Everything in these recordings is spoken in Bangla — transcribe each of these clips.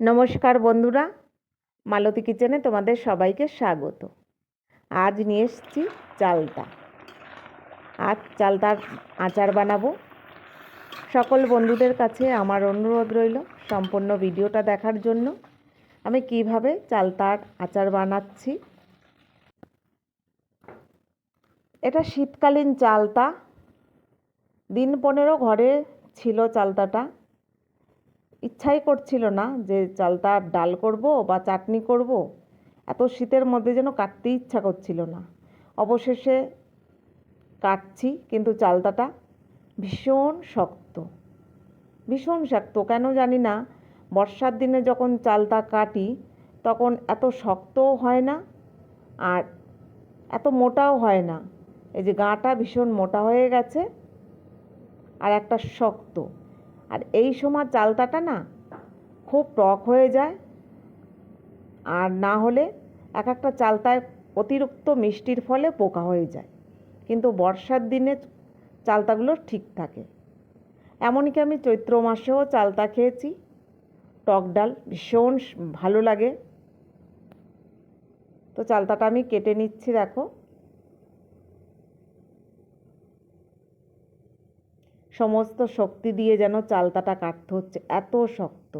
নমস্কার বন্ধুরা, মালতী কিচেনে তোমাদের সবাইকে স্বাগত। আজ নিয়ে এসেছি চালতা। আজ চালতার আচার বানাবো। সকল বন্ধুদের কাছে আমার অনুরোধ রইল সম্পূর্ণ ভিডিওটা দেখার জন্য, আমি কীভাবে চালতার আচার বানাচ্ছি। এটা শীতকালীন চালতা। দিন পনেরো ঘরে ছিল চালতাটা। ইচ্ছাই করছিল না যে চালতার ডাল করব বা চাটনি করব। এত শীতের মধ্যে যেন কাটতে ইচ্ছা করছিল না। অবশেষে কাটছি, কিন্তু চালতাটা ভীষণ শক্ত। ভীষণ শক্ত, কেন জানি না, বর্ষার দিনে যখন চালতা কাটি তখন এত শক্তও হয় না আর এত মোটাও হয় না। এই যে গাঁটা ভীষণ মোটা হয়ে গেছে আর একটা শক্ত। আর এই সময় চালতাটা না খুব টক হয়ে যায়। আর না হলে এক একটা চালতায় অতিরিক্ত মিষ্টির ফলে পোকা হয়ে যায়। কিন্তু বর্ষার দিনে চালতাগুলো ঠিক থাকে। এমনকি আমি চৈত্র মাসেও চালতা খেয়েছি। টক ডাল ভীষণ ভালো লাগে। তো চালতাটা আমি কেটে নিচ্ছি, দেখো। সমস্ত শক্তি দিয়ে যেন চালতাটা কাটতে হচ্ছে, এত শক্ত।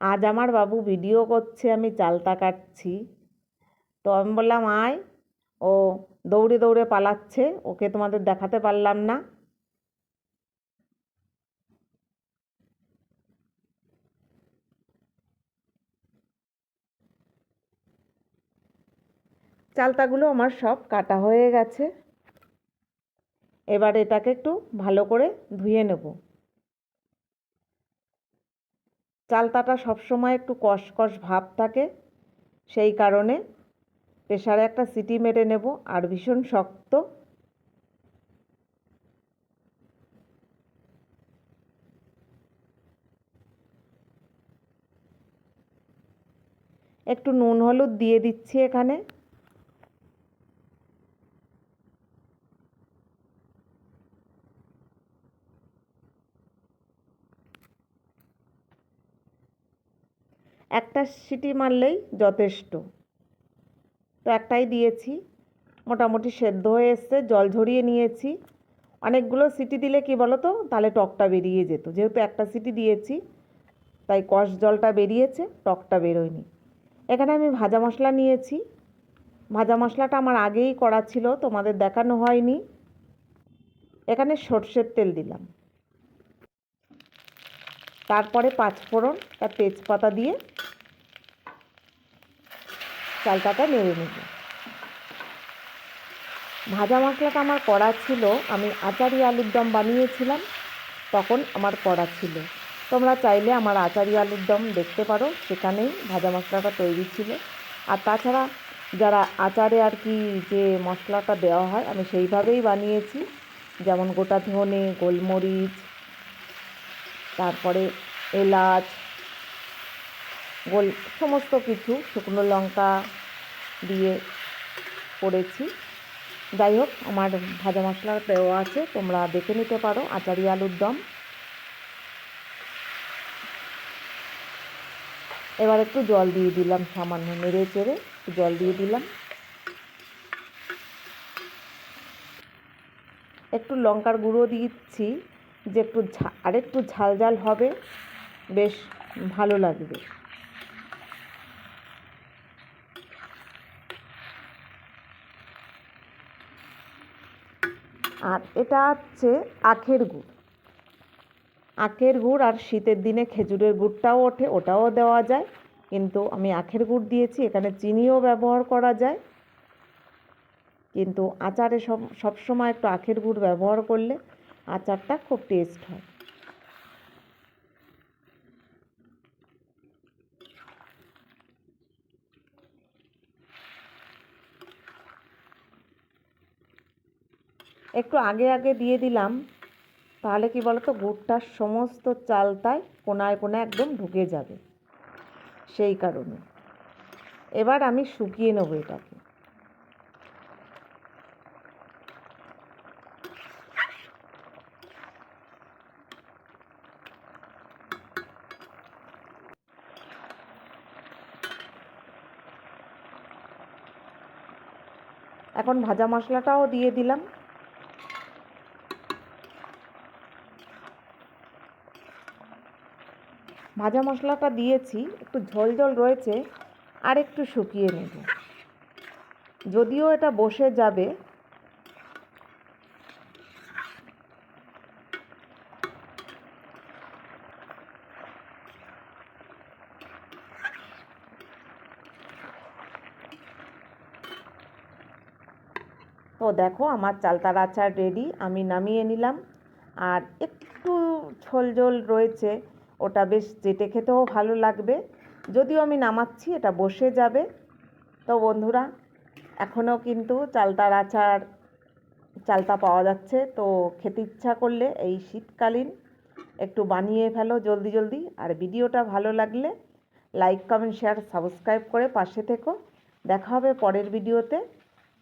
আজ আমার বাবু ভিডিও করছে, আমি চালতা কাটছি। তো আমি বললাম, আয়। ও দৌড়ে দৌড়ে পালাচ্ছে, ওকে তোমাদের দেখাতে পারলাম না। চালতাগুলো আমার সব কাটা হয়ে গেছে। এবার এটাকে একটু ভালো করে ধুয়ে নেব। চালতাটা সবসময় একটু কষকষ ভাব থাকে, সেই কারণে প্রেশারে একটা সিটি মেরে নেব আর ভীষণ শক্ত। একটু নুন হলুদ দিয়ে দিচ্ছি এখানে। একটা সিটি মারলেই যথেষ্ট। তো একটাই দিয়েছি। মোটামুটি সেদ্ধ হয়ে এসছে, জল ঝরিয়ে নিয়েছি। অনেকগুলো সিটি দিলে কি বলো তো তাহলে টকটা বেরিয়ে যেত। যেহেতু একটা সিটি দিয়েছি, তাই কষ জলটা বেরিয়েছে, টকটা বেরোয়নি। এখানে আমি ভাজা মশলা নিয়েছি। ভাজা মশলাটা আমার আগেই করা ছিল, তোমাদের দেখানো হয়নি। এখানে সর্ষের তেল দিলাম। তারপরে পাঁচফোড়ন আর তেজপাতা দিয়ে চালটাটা নেড়ে নেব। ভাজা মশলাটা আমার করা ছিল, আমি আচারি আলুর দম বানিয়েছিলাম, তখন আমার করা ছিল। তোমরা চাইলে আমার আচারি আলুর দম দেখতে পারো, সেখানেই ভাজা মশলাটা তৈরি ছিল। আর তাছাড়া যারা আচারে আর কি যে মশলাটা দেওয়া হয়, আমি সেইভাবেই বানিয়েছি। যেমন গোটা ধনে, গোলমরিচ তারপরে এলাচ, গোল, সমস্ত কিছু, শুকনো লঙ্কা দিয়ে করেছি। যাই হোক, আমার ভাজা মশলা দেওয়া আছে, তোমরা দেখে নিতে পারো, আচারি আলুর দম। এবার একটু জল দিয়ে দিলাম, সামান্য নেড়ে চেড়ে একটু জল দিয়ে দিলাম। একটু লঙ্কার গুঁড়ো দিচ্ছি যে একটু আর একটু ঝাল ঝাল হবে, বেশ ভালো লাগবে। আর এটা হচ্ছে আখের গুড়। আখের গুড় আর শীতের দিনে খেজুরের গুড়টাও ওঠে, ওটাও দেওয়া যায়। কিন্তু আমি আখের গুড় দিয়েছি, এখানে চিনিও ব্যবহার করা যায়। কিন্তু আচারে সব, সবসময় একটু আখের গুড় ব্যবহার করলে আচারটা খুব টেস্ট হয়। একটু আগে আগে দিয়ে দিলাম, তাহলে কি বলতো, গুড়টার সমস্ত চালতায় কোনায় কোনায় একদম ঢুকে যাবে। সেই কারণে। এবার আমি শুকিয়ে নেব এটাকে। এখন ভাজা মশলাটাও দিয়ে দিলাম। ভাজা মশলাটা দিয়েছি, একটু ঝোল ঝোল রয়েছে, আর একটু শুকিয়ে নেব। যদিও এটা বসে যাবে তো দেখো আমার চালতার আচার রেডি আমি নামিয়ে নিলাম। আর একটু ঝোল ঝোল রয়েছে, ওটা বেশ চেটে খেতেও ভালো লাগবে। যদিও আমি নামাচ্ছি, এটা বসে যাবে। তো বন্ধুরা, এখনও কিন্তু চালতার আচার চালতা পাওয়া যাচ্ছে। তো খেতে ইচ্ছা করলে এই শীতকালীন একটু বানিয়ে ফেলো জলদি জলদি। আর ভিডিওটা ভালো লাগলে লাইক কমেন্ট শেয়ার সাবস্ক্রাইব করে পাশে থেকো। দেখা হবে পরের ভিডিওতে।